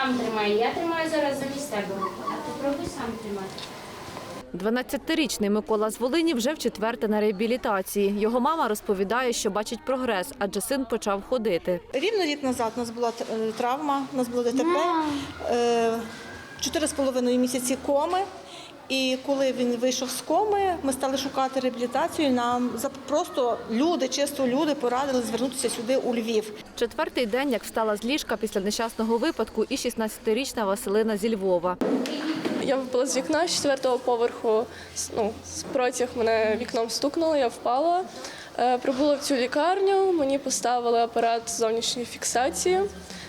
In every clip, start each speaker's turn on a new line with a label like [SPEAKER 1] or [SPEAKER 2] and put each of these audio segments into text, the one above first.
[SPEAKER 1] сам тримай. Я тримаю зараз замість тебе руку, а ти пробуй сам тримати.
[SPEAKER 2] 12-річний Микола з Волині вже в четверте на реабілітації. Його мама розповідає, що бачить прогрес, адже син почав ходити.
[SPEAKER 3] Рівно рік назад у нас була е, травма, у нас було ДТП, е, чотири з половиною місяці коми. І коли він вийшов з коми, ми стали шукати реабілітацію. Нам за- просто люди, чисто люди порадили звернутися сюди у Львів.
[SPEAKER 2] Четвертий день, як встала з ліжка після нещасного випадку, і 16-річна Василина зі Львова.
[SPEAKER 4] Я випала з вікна з четвертого поверху. Ну, з протяг мене вікном стукнуло, я впала. Е, Прибула в цю лікарню, мені поставили апарат зовнішньої фіксації,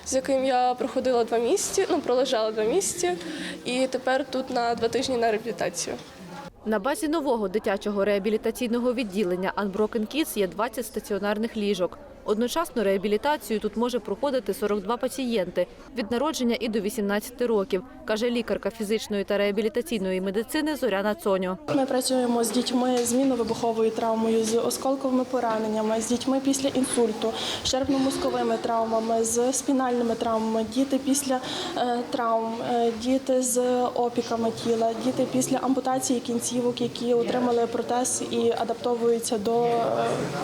[SPEAKER 4] з яким я проходила два місяці, ну, пролежала два місяці, і тепер тут на два тижні на реабілітацію.
[SPEAKER 2] На базі нового дитячого реабілітаційного відділення Unbroken Kids є 20 стаціонарних ліжок. Одночасно реабілітацію тут може проходити 42 пацієнти від народження і до 18 років, каже лікарка фізичної та реабілітаційної медицини Зоряна Цоньо.
[SPEAKER 5] Ми працюємо з дітьми з мінно-вибуховою травмою, з осколковими пораненнями, з дітьми після інсульту, з черепно-мозковими травмами, з спінальними травмами, діти після е, травм, е, діти з опіками тіла, діти після ампутації кінцівок, які отримали протез і адаптовуються до е,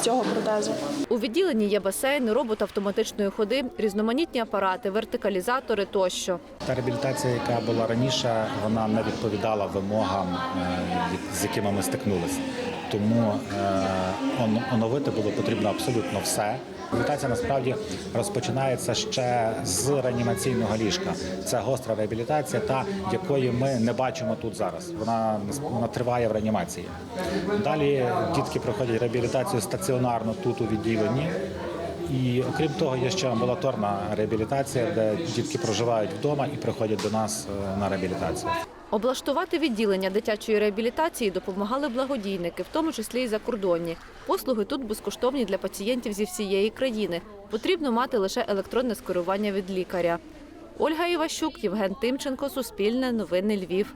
[SPEAKER 5] цього протезу.
[SPEAKER 2] У відділенні є басейн, робот автоматичної ходи, різноманітні апарати, вертикалізатори тощо.
[SPEAKER 6] Та реабілітація, яка була раніше, вона не відповідала вимогам, е, з якими ми стикнулися. Тому е, оновити було потрібно абсолютно все. Реабілітація насправді розпочинається ще з реанімаційного ліжка. Це гостра реабілітація, та якої ми не бачимо тут зараз. Вона, вона триває в реанімації. Далі дітки проходять реабілітацію стаціонарно тут у відділенні. І окрім того, є ще амбулаторна реабілітація, де дітки проживають вдома і приходять до нас е, на реабілітацію.
[SPEAKER 2] Облаштувати відділення дитячої реабілітації допомагали благодійники, в тому числі і закордонні. Послуги тут безкоштовні для пацієнтів зі всієї країни. Потрібно мати лише електронне скерування від лікаря. Ольга Іващук, Євген Тимченко, Суспільне, Новини Львів.